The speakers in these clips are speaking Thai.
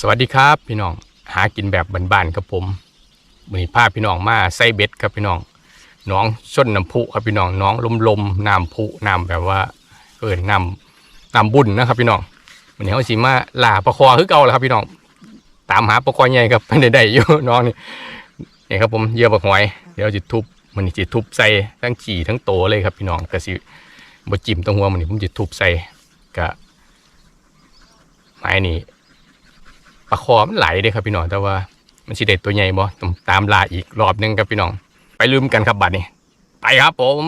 สวัสดีครับพี่น้องหากินแบบบ้านๆครับผมมือนี้าพี่น้องมาใส่เบ็ดครับพี่น้องน้องส้นน้ำพุครับพี่น้องน้องลมลมน้ำพุน้ำแบบว่าเอินน้ำน้ำบุญนะครับพี่น้องวันนี้เขาสิมาล่าปลาคอคือเก่าแล้วครับพี่น้องตามหาปลาคอใหญ่ครับไม่ได้ได้อยู่น้องนี่นี่ครับผมเยื่อปลาหอยเดี๋ยวจะทุบมันนี่จะทุบใส่ทั้งขี่ทั้งโตเลยครับพี่น้องก็สิบจิ้มตรงหัวมันนี่ผมจะทุบใส่กะไม้นี่ ปลาคอมันไหลเด้ครับพี่น้องแต่ว่ามันสิเด็ดตัวใหญ่บ่ต้องตามล่าอีกรอบหนึงครับพี่น้อง ไปลืมกันครับบัดนี้ ไปครับผม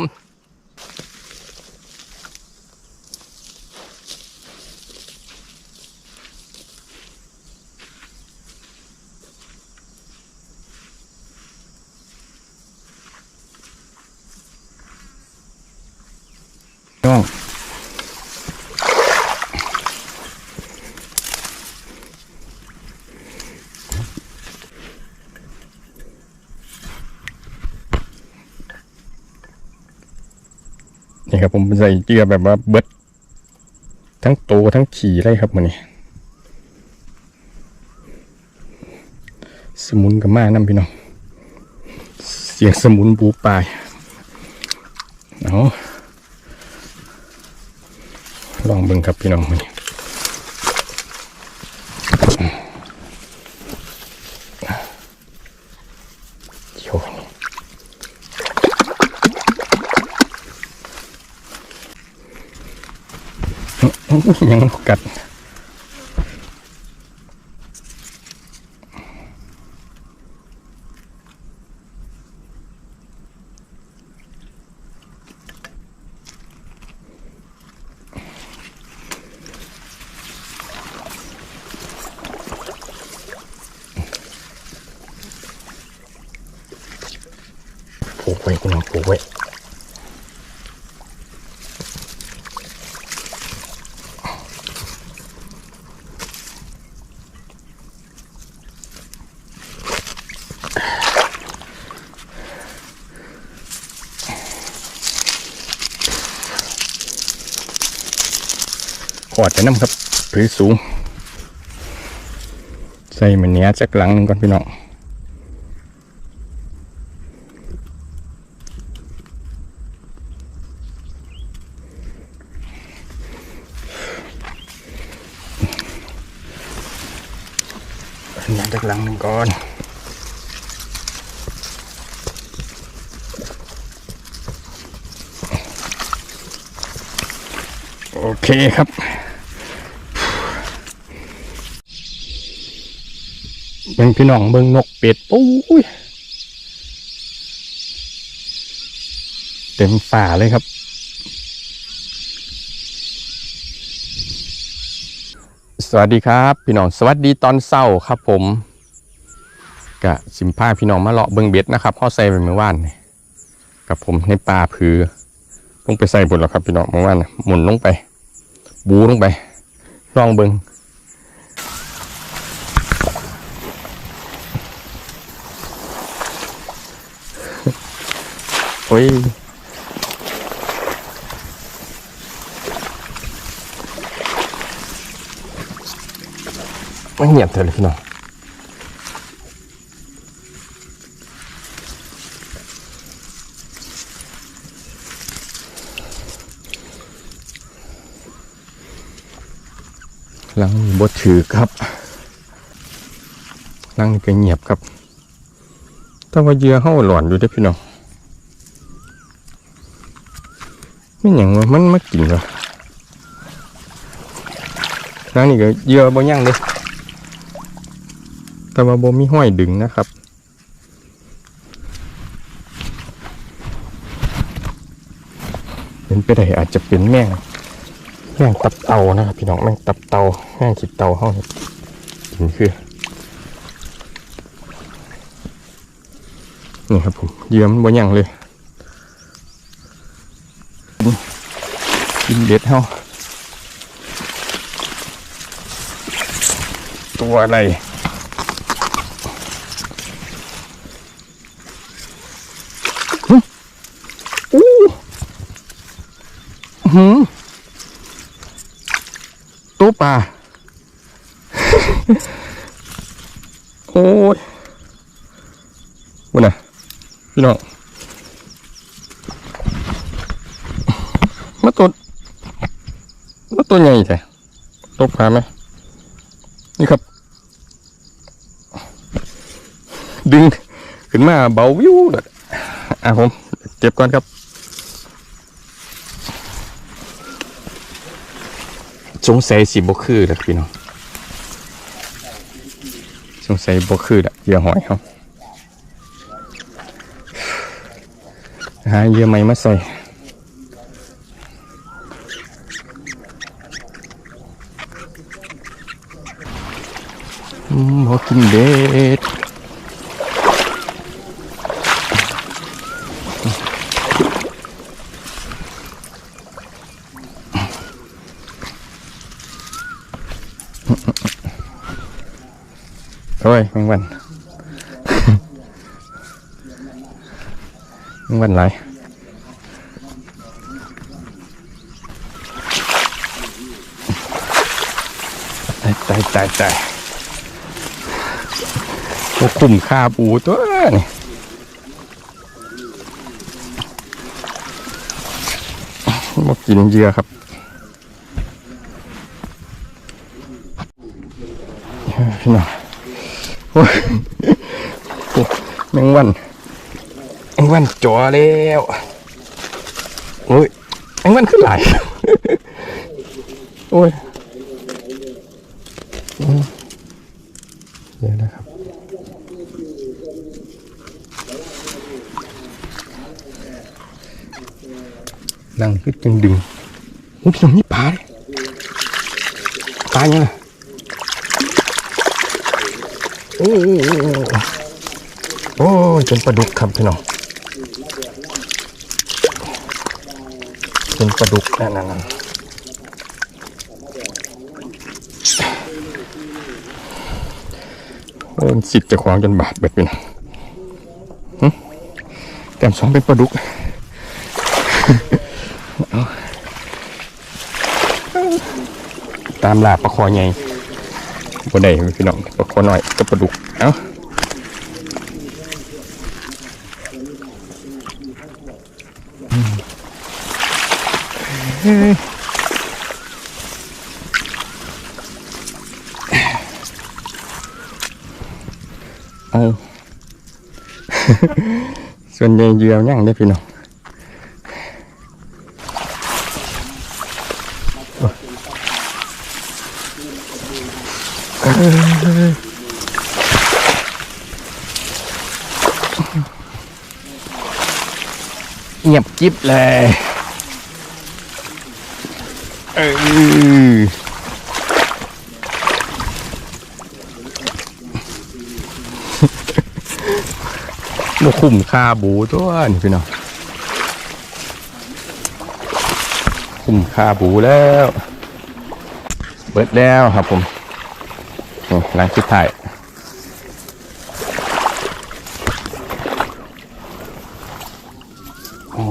น้อง นี่ครับผมใส่เกลือแบบว่าเบิดทั้งโตทั้งขี่เลยครับมันนี่สมุนกับมาน้ำพี่น้องเสียงสมุนบูปลายเอาลองเบิ่งครับพี่น้องมันนี่โยน ยังกัดผูกไว้พี่น้องผูกไว้ อดไปน้ำครับผือสูง ใส่มันเนี้ยจากหลังหนึ่งก่อนพี่น้องอันนี้จากหลังหนึ่งก่อนโอเคครับ เบิ่งพี่น้องเบิ่งนกเป็ดโอ้ยเต็มฝ่าเลยครับ สวัสดีครับ พี่น้องสวัสดีตอนเศร้าครับผมกะสิมพาพี่น้องมาเลาะเบิ่งเบ็ดนะครับพ่อใส่ไปเมื่อวานกับผมในป่าพือลงไปใส่บนแล้วครับพี่น้องเมื่อวานหมุนลงไป บูลงไปลองเบิ่ง โอ้ยไม่เงียบเลยพี่น้องลังบดถือครับลังก็เงียบครับ แต่ว่าเยื่อเข้าหลอนอยู่ด้อพี่น้อง ไม่อย่างว่ามันมากินวะนั่นนี่ก็เยื่อบ่ย่างเลยแต่ว่าบ่มีห้อยดึงนะครับเป็นไปได้อาจจะเป็นแม่งแม่งตับเตานะครับพี่น้องแม่งตับเตาแม่งขีดเตาห้องกินคือนี่ครับผมเยื่อมันบ่ย่างเลย กินเด็ดเฮาตัวอะไร อู้หืมตัวปลา โอ้ยวันน่ะพี่น้อง มาตัวมาตัวใหญ่แท้ตบขาไหมนี่ครับ ดึงขึ้นมาเบาวิวเลยอะผมเก็บก่อนครับสงสัยสิบกคือแหละพี่น้องสงสัยบกคือละเยื่อหอยเขาหาเยื่อใหม่มาใส่ อืมพอกินเด็ดโอ้ยแมงวันแมงวันไหลตายตายตาย คุ้มค่าปูตัวนี่มากินเหยื่อครับพี่น้องโอ้ยโอ้แมงวันแมงวันจ่อแล้วโอ้ยแมงวันขึ้นหลายโอ้ยอืมเดี๋ยวนะครับ นั่งขึ้นจึงดึงโอ้พี่น้องนี่ปลาเลยปลายังไงโอ้โอ้โอ้โอ้ยเป็นปลาดุกครับพี่น้องเป็นปลาดุกนั่นนั่นนั่นโอ้ยมันสิทธิ์จะขวางจนบาดเบิดพี่น้องหึแต้มสองเป็นปลาดุก ตามลาปลาคอใหญ่บ่ได้พี่น้องปลาคอหน้อยกับปลาดุกเอ้าเอาส่วนใหญ่เยือยั่งได้พี่น้อง เงียบกิ๊บเลยเออมาคุ้มค่าบูตัวนี่พี่น้องคุ้มค่าบูแล้ว เบิดแล้วครับผมนี่หลังสุดท้าย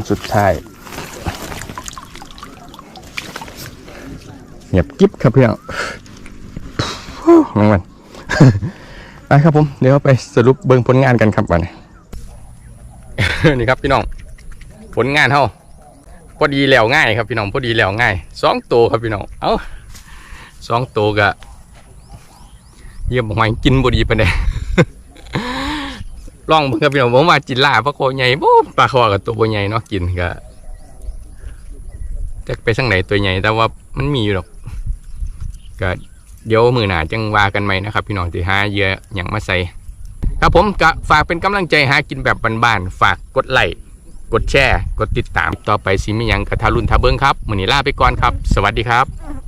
สุดท้ายเงียบกิ๊บครับเพี่อน้องมันไปครับผม เดี๋ยวไปสรุปเบิ่งผลงานกันครับวันนี้นี่ครับพี่น้อง ผลงานเฮาพอดีแล้วง่ายครับพี่น้องพอดีแล้วง่ายสองตัวครับพี่น้อง เอ้า สองตัวกะเยี่ยมหอยกินบดีไปานใดลองเบิ่งครับพี่น้องผมว่าจินล่าปลาโคใหญ่บ่ปลาคอกับตัวบ่ใหญ่เนาะกินก็จะไปทางไหนตัวใหญ่ แต่ว่ามันมีอยู่หรอกก็เดี๋ยวมือหนาจังว่ากันใหมนะครับ พี่น้องที่หาเยื่อหยังมาใส่ครับผมก็ฝากเป็นกำลังใจหากินแบบบ้านๆฝากกดไลค์กดแชร์ กดติดตามต่อไปสิมียังกระทารุนทาเบิ้งครับมือนี้ลาไปก่อนครับ สวัสดีครับ